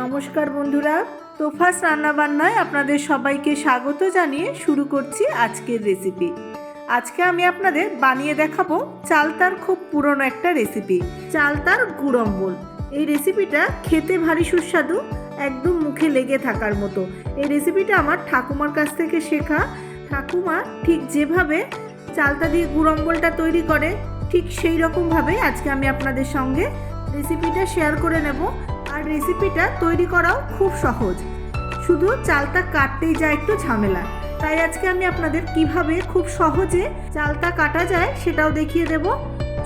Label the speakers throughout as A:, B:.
A: নমস্কার বন্ধুরা, তোফাস রান্নাবান্নায় আপনাদের সবাইকে স্বাগত জানিয়ে শুরু করছি আজকের রেসিপি আজকে আমি আপনাদের বানিয়ে দেখাবো চালতার খুব পুরনো একটা রেসিপি চালতার গুড়ম্বল এই রেসিপিটা খেতে ভারী সুস্বাদু, একদম মুখে লেগে থাকার মতো। এই রেসিপিটা আমার ঠাকুমার কাছ থেকে শেখা। ঠাকুমা ঠিক যেভাবে চালতা দিয়ে গুড়ম্বলটা তৈরি করে, ঠিক সেই রকমভাবে আজকে আমি আপনাদের সঙ্গে রেসিপিটা শেয়ার করে নেব। আর রেসিপিটা তৈরি করাও খুব সহজ। শুধু চালটা কাটতেই যায় একটু ঝামেলা। তাই আজকে আমি আপনাদের কীভাবে খুব সহজে চালটা কাটা যায় সেটাও দেখিয়ে দেব।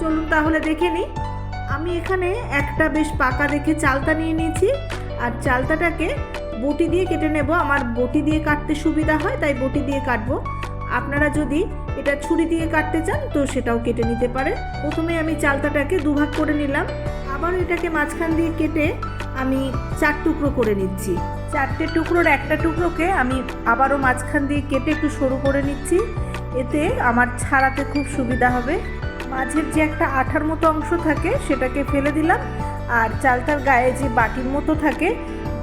A: চলুন তাহলে দেখে নিই। আমি এখানে একটা বেশ পাকা দেখে চালটা নিয়ে নিয়েছি। আর চালতাটাকে বটি দিয়ে কেটে নেব। আমার বটি দিয়ে কাটতে সুবিধা হয়, তাই বটি দিয়ে কাটবো। আপনারা যদি এটা ছুরি দিয়ে কাটতে চান, তো সেটাও কেটে নিতে পারেন। প্রথমে আমি চালতাটাকে দুভাগ করে নিলাম। আবার এটাকে মাঝখান দিয়ে কেটে আমি চার টুকরো করে নিচ্ছি। চারটে টুকরোর একটা টুকরোকে আমি আবারও মাঝখান দিয়ে কেটে একটু সরু করে নিচ্ছি। এতে আমার ছাড়াতে খুব সুবিধা হবে। মাঝের যে একটা আঠার মতো অংশ থাকে, সেটাকে ফেলে দিলাম। আর চালতার গায়ে যে বাটির মতো থাকে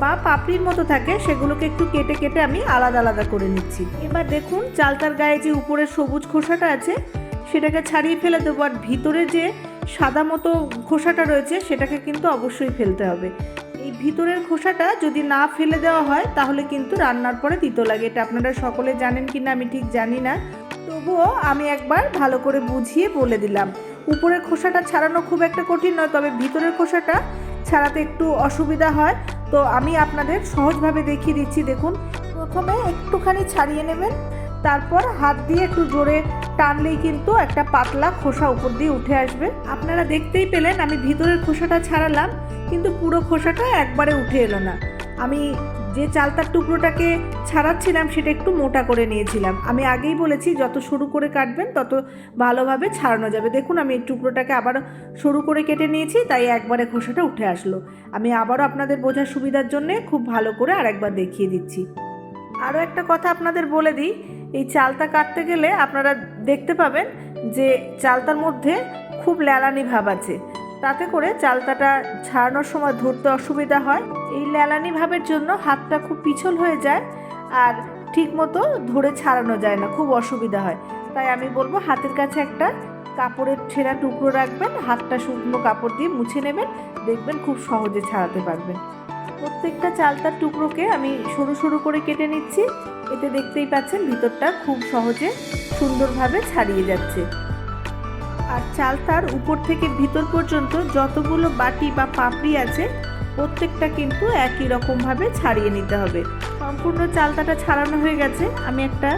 A: বা পাপড়ির মতো থাকে, সেগুলোকে একটু কেটে কেটে আমি আলাদা আলাদা করে নিচ্ছি। এবার দেখুন চালতার গায়ে যে উপরের সবুজ খোসাটা আছে, সেটাকে ছাড়িয়ে ফেলে দেবো। আর ভিতরে যে সাদা মতো খোসাটা রয়েছে, সেটাকে কিন্তু অবশ্যই ফেলতে হবে। এই ভিতরের খোসাটা যদি না ফেলে দেওয়া হয়, তাহলে কিন্তু রান্নার পরে তিতো লাগে। এটা আপনারা সকলে জানেন কি না আমি ঠিক জানি না। তবুও আমি একবার ভালো করে বুঝিয়ে বলে দিলাম। উপরের খোসাটা ছাড়ানো খুব একটা কঠিন নয়, তবে ভিতরের খোসাটা ছাড়াতে একটু অসুবিধা হয়। তো আমি আপনাদের সহজভাবে দেখিয়ে দিচ্ছি। দেখুন, প্রথমে একটুখানি ছাড়িয়ে নেবেন। তারপর হাত দিয়ে একটু জোরে টানলেই কিন্তু একটা পাতলা খোসা উপর দিয়ে উঠে আসবে। আপনারা দেখতেই পেলেন আমি ভিতরের খোসাটা ছাড়ালাম, কিন্তু পুরো খোসাটা একবারে উঠে এলো না। আমি যে চালতার টুকরোটাকে ছাড়াচ্ছিলাম সেটা একটু মোটা করে নিয়েছিলাম। আমি আগেই বলেছি, যত সরু করে কাটবেন তত ভালোভাবে ছাড়ানো যাবে। দেখুন, আমি এই টুকরোটাকে আবার সরু করে কেটে নিয়েছি, তাই একবারে খোসাটা উঠে আসলো। আমি আবারও আপনাদের বোঝার সুবিধার জন্য খুব ভালো করে আরেকবার দেখিয়ে দিচ্ছি। আরও একটা কথা আপনাদের বলে দিই, এই চালতা কাটতে গেলে আপনারা দেখতে পাবেন যে চালতার মধ্যে খুব ল্যালানি ভাব আছে। তাতে করে চালতাটা ছাড়ানোর সময় ধরতে অসুবিধা হয়। এই ল্যালানি ভাবের জন্য হাতটা খুব পিছল হয়ে যায় আর ঠিক মতো ধরে ছাড়ানো যায় না, খুব অসুবিধা হয়। তাই আমি বলব হাতের কাছে একটা কাপড়ের ছেঁড়া টুকরো রাখবেন, হাতটা শুকনো কাপড় দিয়ে মুছে নেবেন, দেখবেন খুব সহজে ছাড়াতে পারবেন। প্রত্যেকটা চালতার টুকরোকে আমি সরু সরু করে কেটে নিচ্ছি। এতে দেখতেই পাচ্ছেন ভিতরটা খুব সহজে সুন্দরভাবে ছাড়িয়ে যাচ্ছে। আর চালতার উপর থেকে ভিতর পর্যন্ত যতগুলো বাটি বা পাপড়ি আছে, প্রত্যেকটা কিন্তু একই রকমভাবে ছাড়িয়ে নিতে হবে। সম্পূর্ণ চালতাটা ছাড়ানো হয়ে গেছে। আমি একটা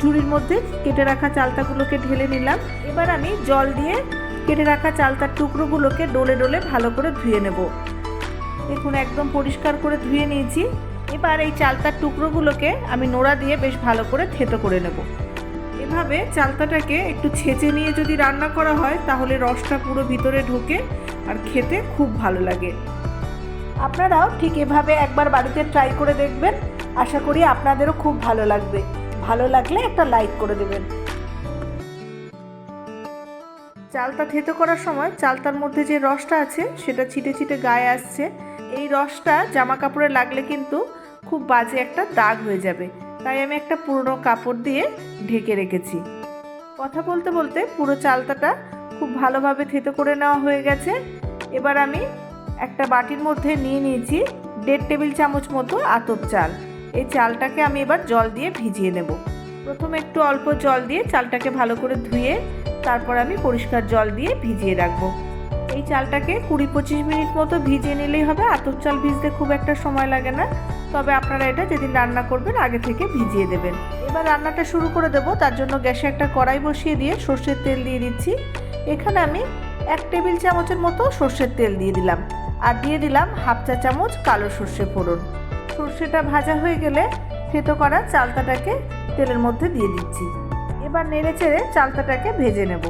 A: ঝুড়ির মধ্যে কেটে রাখা চালতাগুলোকে ঢেলে নিলাম। এবার আমি জল দিয়ে কেটে রাখা চালতার টুকরোগুলোকে ডলে ডলে ভালো করে ধুয়ে নেব। দেখুন, একদম পরিষ্কার করে ধুয়ে নিয়েছি। এবার এই চালতার টুকরোগুলোকে আমি নোড়া দিয়ে বেশ ভালো করে থেতো করে নেব। এভাবে চালতাটাকে একটু ছেঁচে নিয়ে যদি রান্না করা হয়, তাহলে রসটা পুরো ভিতরে ঢোকে আর খেতে খুব ভালো লাগে। আপনারাও ঠিক এভাবে একবার বাড়িতে ট্রাই করে দেখবেন। আশা করি আপনাদেরও খুব ভালো লাগবে। ভালো লাগলে একটা লাইক করে দেবেন। চালটা থেতো করার সময় চালতার মধ্যে যে রসটা আছে, সেটা ছিটে ছিটে গায়ে আসছে। এই রসটা জামা কাপড়ে লাগলে কিন্তু খুব বাজে একটা দাগ হয়ে যাবে। তাই আমি একটা পুরনো কাপড় দিয়ে ঢেকে রেখেছি। কথা বলতে বলতে পুরো চালতাটা খুব ভালোভাবে থেতো করে নেওয়া হয়ে গেছে। এবার আমি একটা বাটির মধ্যে নিয়ে নিয়েছি দেড় টেবিল চামচ মতো আতপ চাল। এই চালটাকে আমি এবার জল দিয়ে ভিজিয়ে নেব। প্রথমে একটু অল্প জল দিয়ে চালটাকে ভালো করে ধুয়ে তারপর আমি পরিষ্কার জল দিয়ে ভিজিয়ে রাখব। এই চালটাকে কুড়ি পঁচিশ মিনিট মতো ভিজিয়ে নিলেই হবে। আতপ চাল ভিজতে খুব একটা সময় লাগে না। তবে আপনারা এটা যেদিন রান্না করবেন, আগে থেকে ভিজিয়ে দেবেন। এবার রান্নাটা শুরু করে দেবো। তার জন্য গ্যাসে একটা কড়াই বসিয়ে দিয়ে সর্ষের তেল দিয়ে দিচ্ছি। এখানে আমি এক টেবিল চামচের মতো সর্ষের তেল দিয়ে দিলাম। আর দিয়ে দিলাম হাফ চা চামচ কালো সর্ষে ফোড়ন। সর্ষেটা ভাজা হয়ে গেলে থেতো করা চালতাটাকে তেলের মধ্যে দিয়ে দিচ্ছি। এবার নেড়ে চেড়ে চালতাটাকে ভেজে নেব।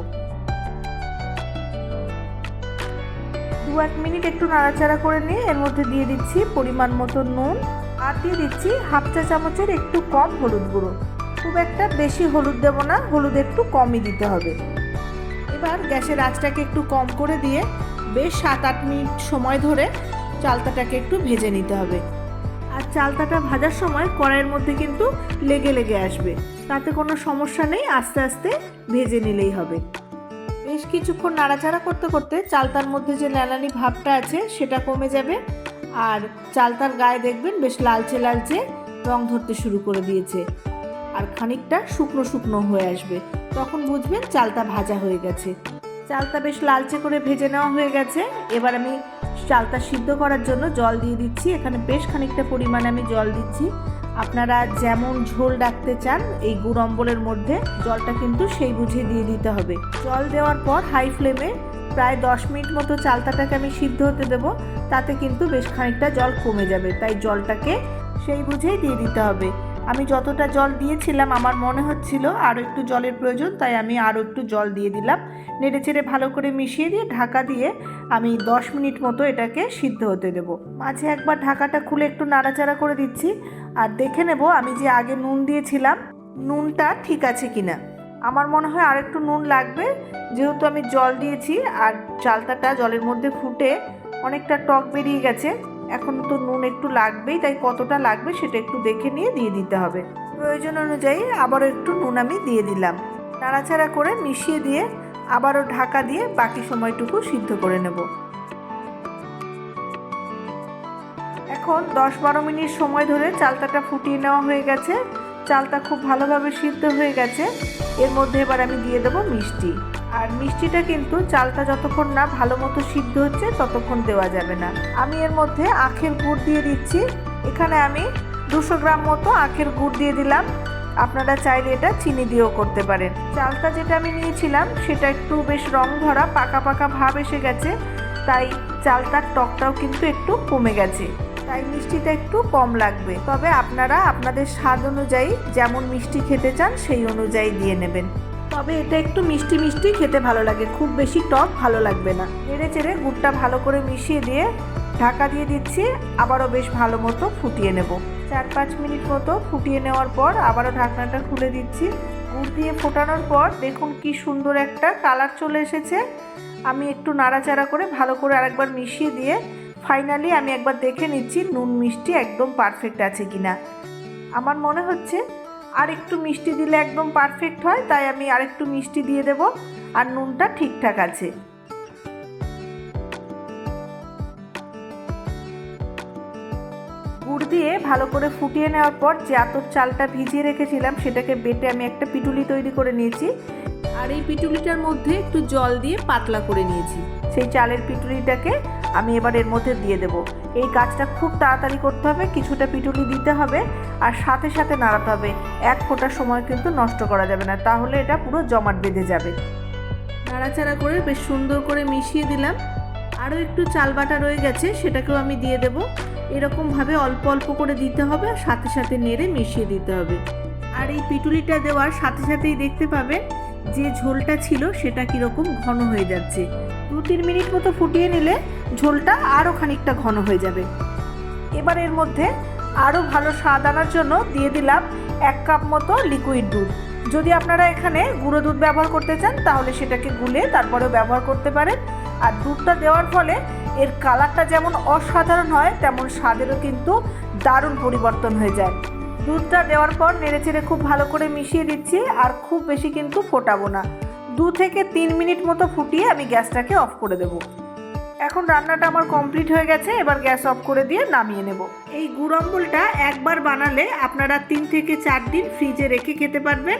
A: এক মিনিট একটু নাড়াচাড়া করে নিয়ে এর মধ্যে দিয়ে দিচ্ছি পরিমাণ মতো নুন। আর দিয়ে দিচ্ছি হাফ চা চামচের একটু কম হলুদ গুঁড়ো। খুব একটা বেশি হলুদ দেবো না, হলুদ একটু কমই দিতে হবে। এবার গ্যাসের আঁচটাকে একটু কম করে দিয়ে বেশ সাত আট মিনিট সময় ধরে চালতাটাকে একটু ভেজে নিতে হবে। আর চালতাটা ভাজার সময় কড়াইয়ের মধ্যে কিন্তু লেগে লেগে আসবে। তাতে কোনো সমস্যা নেই, আস্তে আস্তে ভেজে নিলেই হবে। বেশ কিছুক্ষণ নাড়াচাড়া করতে করতে চালতার মধ্যে যে ল্যালানি ভাবটা আছে, সেটা কমে যাবে। আর চালতার গায়ে দেখবেন বেশ লালচে লালচে রং ধরতে শুরু করে দিয়েছে। আর খানিকটা শুকনো শুকনো হয়ে আসবে। তখন বুঝবেন চালতা ভাজা হয়ে গেছে। চালতা বেশ লালচে করে ভেজে নেওয়া হয়ে গেছে। এবার আমি চালতা সিদ্ধ করার জন্য জল দিয়ে দিচ্ছি। এখানে বেশ খানিকটা পরিমাণে আমি জল দিচ্ছি। আপনারা যেমন ঝোল ডাকতে চান, এই গুড় অম্বলের মধ্যে জলটা কিন্তু সেই বুঝে দিয়ে দিতে হবে। জল দেওয়ার পর হাই ফ্লেমে প্রায় দশ মিনিট মতো চালতাটাকে আমি সিদ্ধ হতে দেবো, তাতে কিন্তু বেশ খানিকটা জল কমে যাবে, তাই জলটাকে সেই বুঝেই দিয়ে দিতে হবে। আমি যতটা জল দিয়েছিলাম, আমার মনে হচ্ছিল আরও একটু জলের প্রয়োজন, তাই আমি আরও একটু জল দিয়ে দিলাম। নেড়ে চেড়ে ভালো করে মিশিয়ে দিয়ে ঢাকা দিয়ে আমি দশ মিনিট মতো এটাকে সিদ্ধ হতে দেবো। মাঝে একবার ঢাকাটা খুলে একটু নাড়াচাড়া করে দিচ্ছি, আর দেখে নেব আমি যে আগে নুন দিয়েছিলাম, নুনটা ঠিক আছে কিনা। আমার মনে হয় আর একটু নুন লাগবে, যেহেতু আমি জল দিয়েছি, আর চালতাটা জলের মধ্যে ফুটে অনেকটা টক বেরিয়ে গেছে। এখন তো নুন একটু লাগবেই, তাই কতটা লাগবে সেটা একটু দেখে নিয়ে দিয়ে দিতে হবে। প্রয়োজন অনুযায়ী আবারও একটু নুন আমি দিয়ে দিলাম। নাড়াচাড়া করে মিশিয়ে দিয়ে আবারও ঢাকা দিয়ে বাকি সময়টুকু সিদ্ধ করে নেব। এখন দশ বারো মিনিট সময় ধরে চালতাটা ফুটিয়ে নেওয়া হয়ে গেছে। চালটা খুব ভালোভাবে সিদ্ধ হয়ে গেছে। এর মধ্যে এবার আমি দিয়ে দেবো মিষ্টি। আর মিষ্টিটা কিন্তু চালটা যতক্ষণ না ভালো মতো সিদ্ধ হচ্ছে ততক্ষণ দেওয়া যাবে না। আমি এর মধ্যে আখের গুড় দিয়ে দিচ্ছি। এখানে আমি দুশো গ্রাম মতো আখের গুড় দিয়ে দিলাম। আপনারা চাইলে এটা চিনি দিয়েও করতে পারেন। চালটা যেটা আমি নিয়েছিলাম, সেটা একটু বেশ রং ধরা, পাকা পাকা ভাব এসে গেছে, তাই চালটার টকটাও কিন্তু একটু কমে গেছে। তাই মিষ্টিটা একটু কম লাগবে। তবে আপনারা আপনাদের স্বাদ অনুযায়ী যেমন মিষ্টি খেতে চান, সেই অনুযায়ী দিয়ে নেবেন। তবে এটা একটু মিষ্টি মিষ্টি খেতে ভালো লাগে। খুব বেশি টক ভালো লাগবে না। নেড়ে চেড়ে গুড়টা ভালো করে মিশিয়ে দিয়ে ঢাকা দিয়ে দিচ্ছি। আবারও বেশ ভালো মতো ফুটিয়ে নেব। চার পাঁচ মিনিট মতো ফুটিয়ে নেওয়ার পর আবারও ঢাকনাটা খুলে দিচ্ছি। গুড় দিয়ে ফোটানোর পর দেখুন কি সুন্দর একটা কালার চলে এসেছে। আমি একটু নাড়াচাড়া করে ভালো করে আরেকবার মিশিয়ে দিয়ে ফাইনালি আমি একবার দেখে নিচ্ছি নুন মিষ্টি একদম পারফেক্ট আছে কিনা। আমার মনে হচ্ছে আর একটু মিষ্টি দিলে একদম পারফেক্ট হয়, তাই আমি আর একটু মিষ্টি দিয়ে দেব আর নুনটা ঠিকঠাক আছে। গুড় দিয়ে ভালো করে ফুটিয়ে নেওয়ার পর যে আতর চালটা ভিজিয়ে রেখেছিলাম, সেটাকে বেটে আমি একটা পিটুলি তৈরি করে নিয়েছি। আর এই পিটুলিটার মধ্যে একটু জল দিয়ে পাতলা করে নিয়েছি। সেই চালের পিটুলিটাকে আমি এবার এর মধ্যে দিয়ে দেব। এই কাজটা খুব তাড়াতাড়ি করতে হবে, কিছুটা পিটুলি দিতে হবে আর সাথে সাথে নাড়াতে হবে। এক ফোঁটার সময় কিন্তু নষ্ট করা যাবে না, তাহলে এটা পুরো জমাট বেঁধে যাবে। নাড়াচাড়া করে বেশ সুন্দর করে মিশিয়ে দিলাম। আরও একটু চাল বাটা রয়ে গেছে, সেটাকেও আমি দিয়ে দেব। এরকমভাবে অল্প অল্প করে দিতে হবে, আর সাথে সাথে নেড়ে মিশিয়ে দিতে হবে। আর এই পিটুলিটা দেওয়ার সাথে সাথেই দেখতে পাবেন যে ঝোলটা ছিল, সেটা কীরকম ঘন হয়ে যাচ্ছে। দু তিন মিনিট মতো ফুটিয়ে নিলে ঝোলটা আরও খানিকটা ঘন হয়ে যাবে। এবার এর মধ্যে আরও ভালো স্বাদ আনার জন্য দিয়ে দিলাম এক কাপ মতো লিকুইড দুধ। যদি আপনারা এখানে গুঁড়ো দুধ ব্যবহার করতে চান, তাহলে সেটাকে গুলে তারপরেও ব্যবহার করতে পারেন। আর দুধটা দেওয়ার ফলে এর কালারটা যেমন অসাধারণ হয়, তেমন স্বাদেরও কিন্তু দারুণ পরিবর্তন হয়ে যায়। দুধটা দেওয়ার পর নেড়েচেড়ে খুব ভালো করে মিশিয়ে দিচ্ছি, আর খুব বেশি কিন্তু ফোটাবো না। দু থেকে তিন মিনিট মতো ফুটিয়ে আমি গ্যাসটাকে অফ করে দেবো। এখন রান্নাটা আমার কমপ্লিট হয়ে গেছে, এবার গ্যাস অফ করে দিয়ে নামিয়ে নেব। এই গুড় অম্বলটা একবার বানালে আপনারা তিন থেকে চার দিন ফ্রিজে রেখে খেতে পারবেন,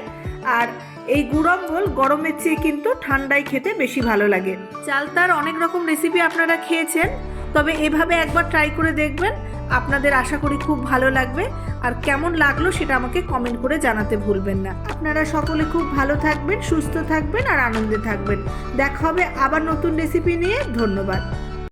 A: আর এই গুড় অম্বল গরমের চেয়ে কিন্তু ঠান্ডায় খেতে বেশি ভালো লাগে। চালতার অনেক রকম রেসিপি আপনারা খেয়েছেন, তবে এভাবে একবার ট্রাই করে দেখবেন। আপনাদের আশা করি খুব ভালো লাগবে। আর কেমন লাগল সেটা আমাকে কমেন্ট করে জানাতে ভুলবেন না। আপনারা সকলে খুব ভালো থাকবেন, সুস্থ থাকবেন আর আনন্দে থাকবেন। দেখা হবে আবার নতুন রেসিপি নিয়ে। ধন্যবাদ।